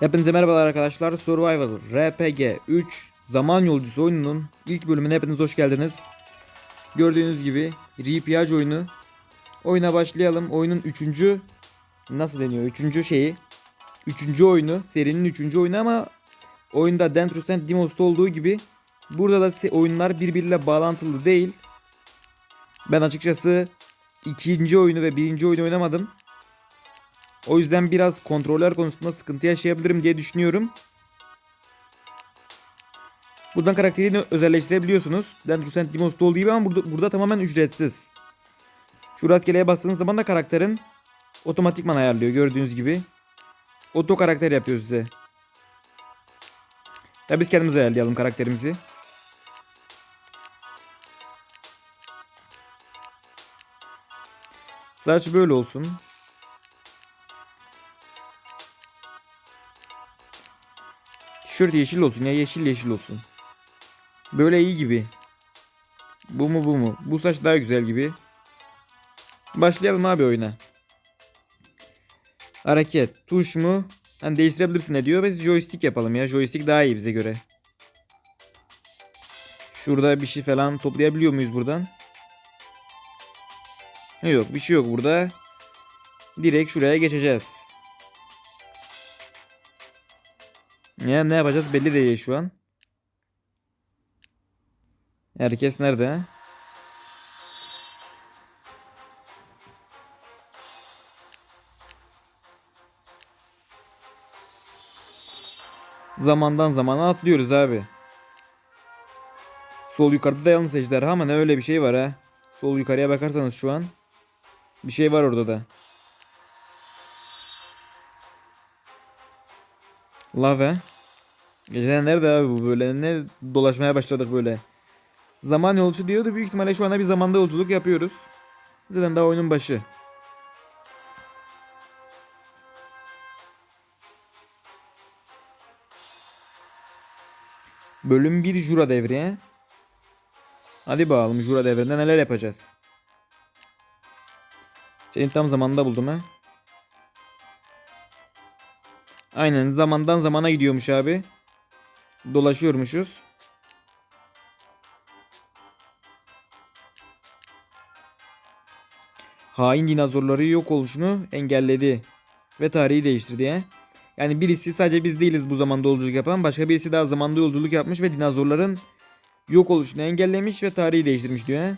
Hepinize merhabalar arkadaşlar. Survival RPG 3 Zaman Yolcusu oyununun ilk bölümüne hepiniz hoş geldiniz. Gördüğünüz gibi Ripiyaj oyunu. Oyuna başlayalım. Oyunun 3. nasıl deniyor? 3. şeyi. 3. oyunu. Serinin 3. oyunu ama oyunda Dentrus and Dimos'ta olduğu gibi burada da oyunlar birbiriyle bağlantılı değil. Ben açıkçası ikinci oyunu ve birinci oyunu oynamadım. O yüzden biraz kontroller konusunda sıkıntı yaşayabilirim diye düşünüyorum. Buradan karakterini özelleştirebiliyorsunuz. Dendrus and Dimos'ta olduğu gibi ama burada, burada tamamen ücretsiz. Şu rastgeleye bastığınız zaman da karakterin otomatikman ayarlıyor gördüğünüz gibi. Oto karakter yapıyor size. Ya biz kendimiz ayarlayalım karakterimizi. Saç böyle olsun. Tişört yeşil olsun ya yeşil yeşil olsun. Böyle iyi gibi. Bu mu bu mu? Bu saç daha güzel gibi. Başlayalım abi oyuna. Hareket. Tuş mu? Hani değiştirebilirsin ne diyor. Biz joystick yapalım ya. Joystick daha iyi bize göre. Şurada bir şey falan toplayabiliyor muyuz buradan? Yok bir şey yok burada. Direkt şuraya geçeceğiz. Ya ne yapacağız belli değil şu an. Herkes nerede? Zamandan zamana atlıyoruz abi. Sol yukarıda da yalnız ejderha ama ne öyle bir şey var ha. Sol yukarıya bakarsanız şu an. Bir şey var orada da. Lave. Geceler nerede abi bu böyle? Ne dolaşmaya başladık böyle. Zaman yolcu diyordu. Büyük ihtimalle şu anda bir zamanda yolculuk yapıyoruz. Zaten daha oyunun başı. Bölüm 1 Jura devri. Hadi bakalım Jura devrinde neler yapacağız. Seni tam zamanında buldum ha. Aynen zamandan zamana gidiyormuş abi. Dolaşıyormuşuz. Hain dinozorları yok oluşunu engelledi ve tarihi değiştirdi ya. Yani birisi sadece biz değiliz bu zamanda yolculuk yapan. Başka birisi daha zamanda yolculuk yapmış ve dinozorların yok oluşunu engellemiş ve tarihi değiştirmiş diyor.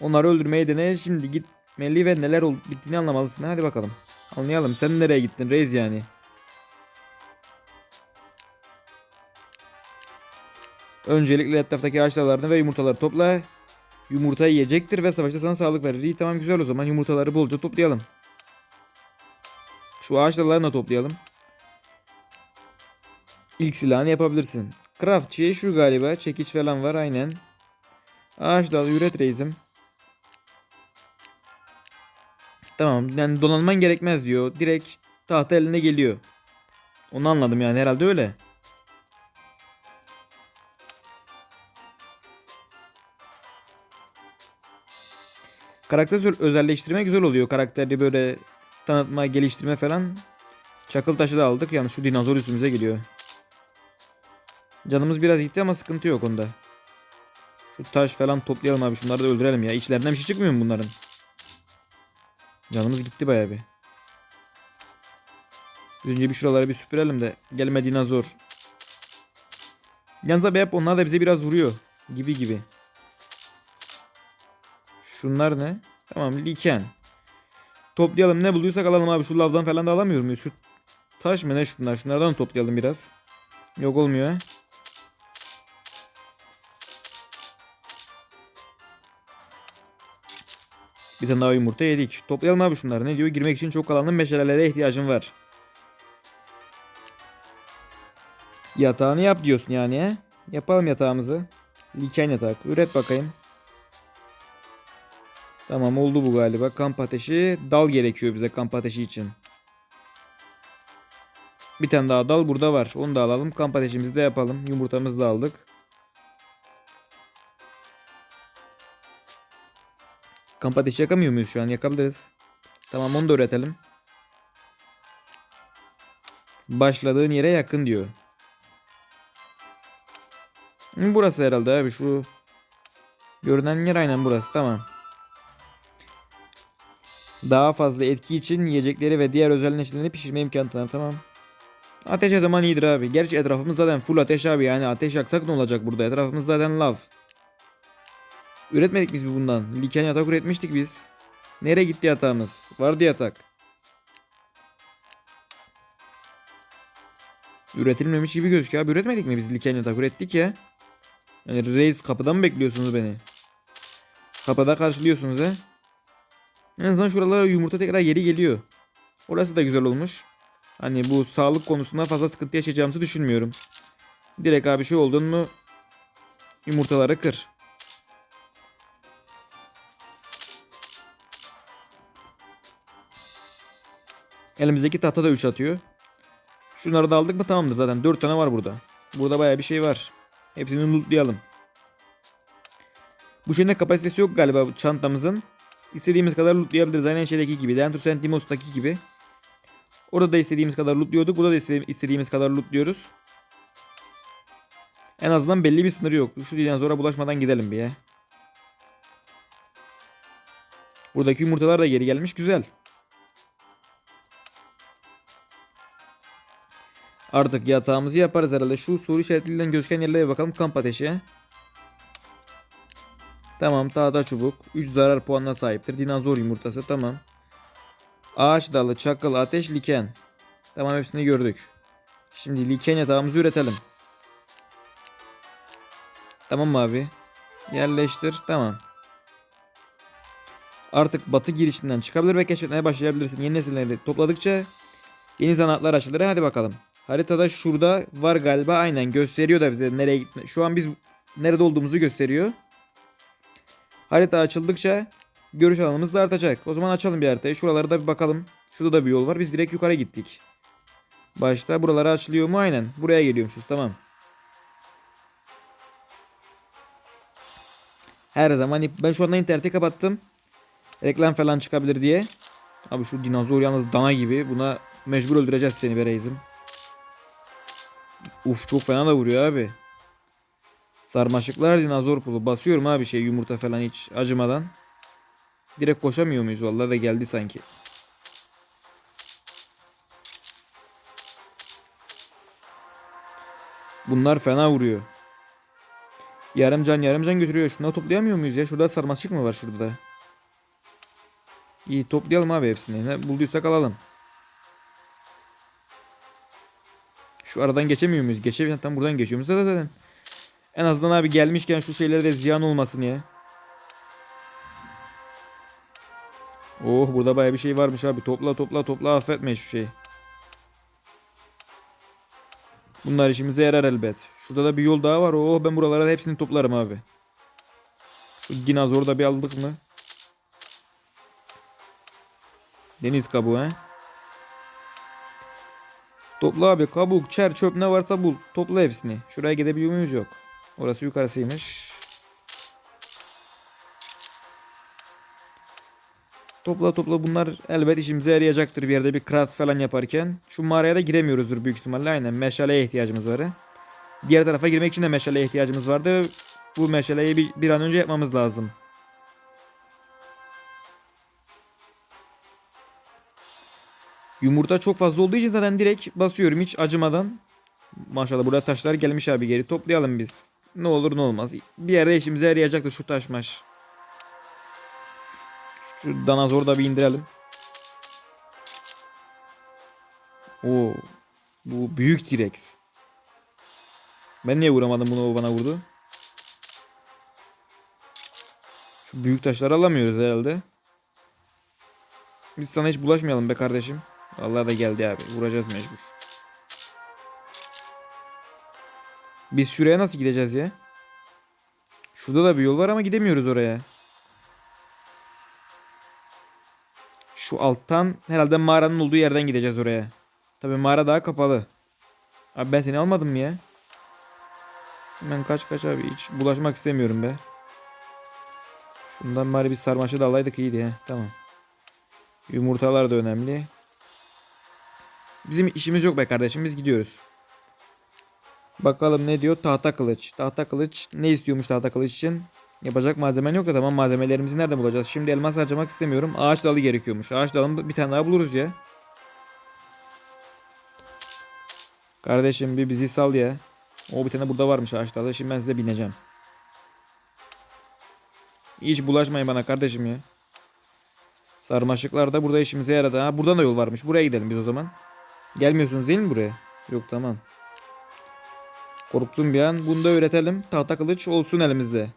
Onları öldürmeye dene şimdi gitmeli ve neler bittiğini anlamalısın. Hadi bakalım. Anlayalım. Sen nereye gittin reis yani? Öncelikle etraftaki ağaçlarını ve yumurtaları topla. Yumurta yiyecektir ve savaşta sana sağlık verir. İyi tamam güzel o zaman yumurtaları bolca toplayalım. Şu ağaçlarını da toplayalım. İlk silahını yapabilirsin. Craft şu galiba. Çekiç falan var aynen. Ağaç dalı üret reisim. Tamam yani donanman gerekmez diyor. Direkt tahta eline geliyor. Onu anladım yani herhalde öyle. Karakter özelleştirme güzel oluyor. Karakteri böyle tanıtma, geliştirme falan. Çakıl taşı da aldık. Yani şu dinozor üstümüze geliyor. Canımız biraz gitti ama sıkıntı yok onda. Şu taş falan toplayalım abi. Şunları da öldürelim ya. İçlerinden bir şey çıkmıyor mu bunların? Canımız gitti bayağı bir. Önce bir şuraları bir süpürelim de. Gelme dinozor. Yalnız abi hep onlar da bize biraz vuruyor. Gibi gibi. Şunlar ne? Tamam liken. Toplayalım ne bulduysak alalım abi. Şu lavdan falan da alamıyor muyuz? Şu taş mı ne şunlar? Şunlardan toplayalım biraz. Yok olmuyor. Bir tane daha yumurta yedik. Toplayalım abi şunları. Ne diyor? Girmek için çok kalanın meşalelere ihtiyacın var. Yatağını yap diyorsun yani he? Yapalım yatağımızı. Liken yatak. Üret bakayım. Tamam oldu bu galiba. Kamp ateşi. Dal gerekiyor bize kamp ateşi için. Bir tane daha dal burada var. Onu da alalım. Kamp ateşimizi de yapalım. Yumurtamızı da aldık. Kamp ateşi yakamıyor muyuz şu an? Yakabiliriz. Tamam onu da üretelim. Başladığın yere yakın diyor. Burası herhalde abi şu görünen yer aynen burası tamam. Daha fazla etki için yiyecekleri ve diğer özel neşelerini pişirme imkanı tanır tamam. Ateş her zaman iyidir abi. Gerçi etrafımız zaten full ateş abi yani ateş yaksak ne olacak burada? Etrafımız zaten lav. Üretmedik biz bundan. Liken yatak üretmiştik biz. Nereye gitti yatağımız? Vardı yatak. Üretilmemiş gibi gözüküyor abi. Üretmedik mi biz liken yatak? Ürettik ya. Yani reis kapıda mı bekliyorsunuz beni? Kapıda karşılıyorsunuz he? En azından şuralara yumurta tekrar geri geliyor. Orası da güzel olmuş. Hani bu sağlık konusunda fazla sıkıntı yaşayacağımızı düşünmüyorum. Direkt abi şey oldun mu yumurtaları kır. Elimizdeki tahta da 3 atıyor. Şunları da aldık mı tamamdır zaten. 4 tane var burada. Burada baya bir şey var. Hepsini lootlayalım. Bu şeyin de kapasitesi yok galiba çantamızın. İstediğimiz kadar lootlayabiliriz. Aynen şeydeki gibi. Dentur Sentimos'taki gibi. Orada da istediğimiz kadar lootluyorduk. Burada da istedi- istediğimiz kadar lootluyoruz. En azından belli bir sınırı yok. Şu dinozora bulaşmadan gidelim bir ya. Buradaki yumurtalar da geri gelmiş. Güzel. Artık yatağımızı yaparız herhalde. Şu soru işaretleriyle gözüken yerlere bakalım. Kamp ateşi. Tamam tahta çubuk. 3 zarar puanına sahiptir. Dinozor yumurtası tamam. Ağaç dalı, çakıl, ateş, liken. Tamam hepsini gördük. Şimdi liken yatağımızı üretelim. Tamam abi? Yerleştir. Tamam. Artık batı girişinden çıkabilir ve keşfetmeye başlayabilirsin. Yeni nesilleri topladıkça yeni zanatlar açılır. Hadi bakalım. Haritada şurada var galiba aynen gösteriyor da bize nereye gitme. Şu an biz nerede olduğumuzu gösteriyor. Harita açıldıkça görüş alanımız da artacak. O zaman açalım bir haritayı. Şuralara da bir bakalım. Şurada da bir yol var. Biz direkt yukarı gittik. Başta buralara açılıyor mu? Aynen. Buraya geliyormuşuz. Tamam. Her zaman ben şu anda interneti kapattım. Reklam falan çıkabilir diye. Abi şu dinozor yalnız dana gibi. Buna mecbur öldüreceğiz seni be reisim. Uf çok fena da vuruyor abi. Sarmaşıklar dinozor pulu. Basıyorum abi şey yumurta falan hiç acımadan. Direkt koşamıyor muyuz? Vallahi da geldi sanki. Bunlar fena vuruyor. Yarım can yarım can götürüyor. Şunları toplayamıyor muyuz ya? Şurada sarmaşık mı var şurada da? İyi toplayalım abi hepsini. Ne bulduysak alalım. Şu aradan geçemiyor muyuz? Geçemiyor. Tam buradan geçiyoruz zaten. En azından abi gelmişken şu şeylere de ziyan olmasın ya. Oh burada baya bir şey varmış abi. Topla topla topla affetme hiçbir şey. Bunlar işimize yarar elbet. Şurada da bir yol daha var. Oh ben buralara da hepsini toplarım abi. Şu dinozoru da bir aldık mı? Deniz kabuğu he. Topla abi kabuk, çer, çöp ne varsa bul. Topla hepsini. Şuraya gidebiliyor muyuz? Yok. Orası yukarısıymış. Topla topla bunlar elbet işimize yarayacaktır bir yerde bir craft falan yaparken. Şu mağaraya da giremiyoruzdur büyük ihtimalle aynen meşaleye ihtiyacımız var. Diğer tarafa girmek için de meşaleye ihtiyacımız vardı. Bu meşaleyi bir, bir an önce yapmamız lazım. Yumurta çok fazla olduğu için zaten direkt basıyorum hiç acımadan. Maşallah burada taşlar gelmiş abi geri toplayalım biz. Ne olur ne olmaz. Bir yerde işimize yarayacaktır şu taşmaş. Şu danazoru da bir indirelim. Oo. Bu büyük T-Rex. Ben niye vuramadım bunu o bana vurdu? Şu büyük taşları alamıyoruz herhalde. Biz sana hiç bulaşmayalım be kardeşim. Vallahi da geldi abi. Vuracağız mecbur. Biz şuraya nasıl gideceğiz ya? Şurada da bir yol var ama gidemiyoruz oraya. Şu alttan herhalde mağaranın olduğu yerden gideceğiz oraya. Tabi mağara daha kapalı. Abi ben seni almadım mı ya? Ben kaç kaç abi hiç bulaşmak istemiyorum be. Şundan bari bir sarmaşa da alaydık iyiydi he. Tamam. Yumurtalar da önemli. Bizim işimiz yok be kardeşim biz gidiyoruz. Bakalım ne diyor? Tahta kılıç. Tahta kılıç ne istiyormuş tahta kılıç için? Yapacak malzemen yok da tamam malzemelerimizi nerede bulacağız? Şimdi elmas harcamak istemiyorum. Ağaç dalı gerekiyormuş. Ağaç dalını bir tane daha buluruz ya. Kardeşim bir bizi sal ya. O bir tane burada varmış ağaç dalı. Şimdi ben size bineceğim. Hiç bulaşmayın bana kardeşim ya. Sarmaşıklar da burada işimize yaradı. Ha buradan da yol varmış. Buraya gidelim biz o zaman. Gelmiyorsunuz değil mi buraya? Yok tamam. Korktum bir an. Bunu da öğretelim. Tahta kılıç olsun elimizde.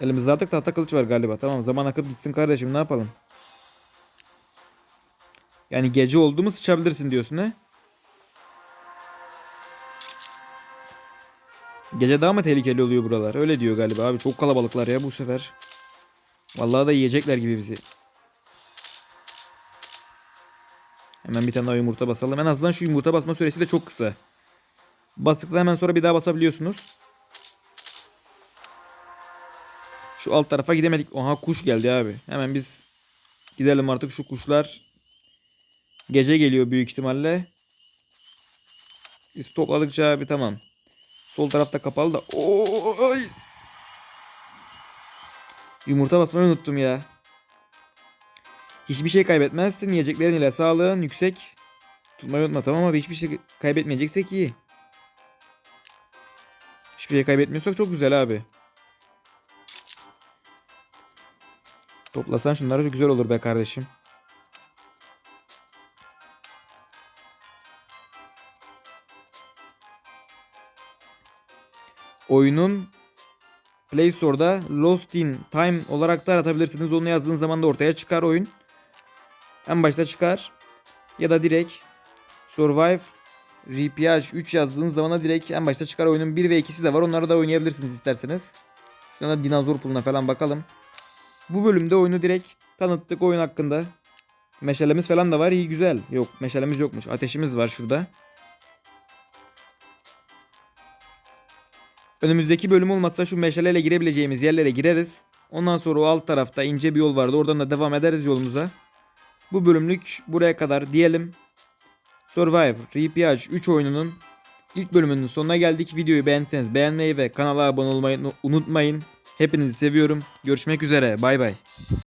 Elimizde artık tahta kılıç var galiba. Tamam zaman akıp gitsin kardeşim ne yapalım? Yani gece oldu mu sıçabilirsin diyorsun he? Gece daha mı tehlikeli oluyor buralar? Öyle diyor galiba abi. Çok kalabalıklar ya bu sefer. Vallahi da yiyecekler gibi bizi. Hemen bir tane daha yumurta basalım. En azından şu yumurta basma süresi de çok kısa. Bastıktan hemen sonra bir daha basabiliyorsunuz. Şu alt tarafa gidemedik. Oha kuş geldi abi. Hemen biz gidelim artık şu kuşlar. Gece geliyor büyük ihtimalle. Biz topladıkça abi tamam. Sol tarafta kapalı da. Oy! Yumurta basmayı unuttum ya. Hiçbir şey kaybetmezsin. Yiyeceklerin ile sağlığın yüksek. Tutmayı unutma tamam abi. Hiçbir şey kaybetmeyeceksek iyi. Hiçbir şey kaybetmiyorsak çok güzel abi. Toplasan şunları güzel olur be kardeşim. Oyunun Play Store'da Lost in Time olarak da aratabilirsiniz. Onu yazdığınız zaman da ortaya çıkar oyun. En başta çıkar. Ya da direkt Survive RPH 3 yazdığınız zaman da direkt en başta çıkar oyunun 1 ve 2'si de var. Onları da oynayabilirsiniz isterseniz. Şuna da dinozor puluna falan bakalım. Bu bölümde oyunu direkt tanıttık oyun hakkında. Meşalemiz falan da var. iyi güzel. Yok meşalemiz yokmuş. Ateşimiz var şurada. Önümüzdeki bölüm olmazsa şu meşaleyle girebileceğimiz yerlere gireriz. Ondan sonra o alt tarafta ince bir yol vardı. Oradan da devam ederiz yolumuza. Bu bölümlük buraya kadar diyelim. Survivor RPH 3 oyununun ilk bölümünün sonuna geldik. Videoyu beğendiyseniz beğenmeyi ve kanala abone olmayı unutmayın. Hepinizi seviyorum. Görüşmek üzere. Bay bay.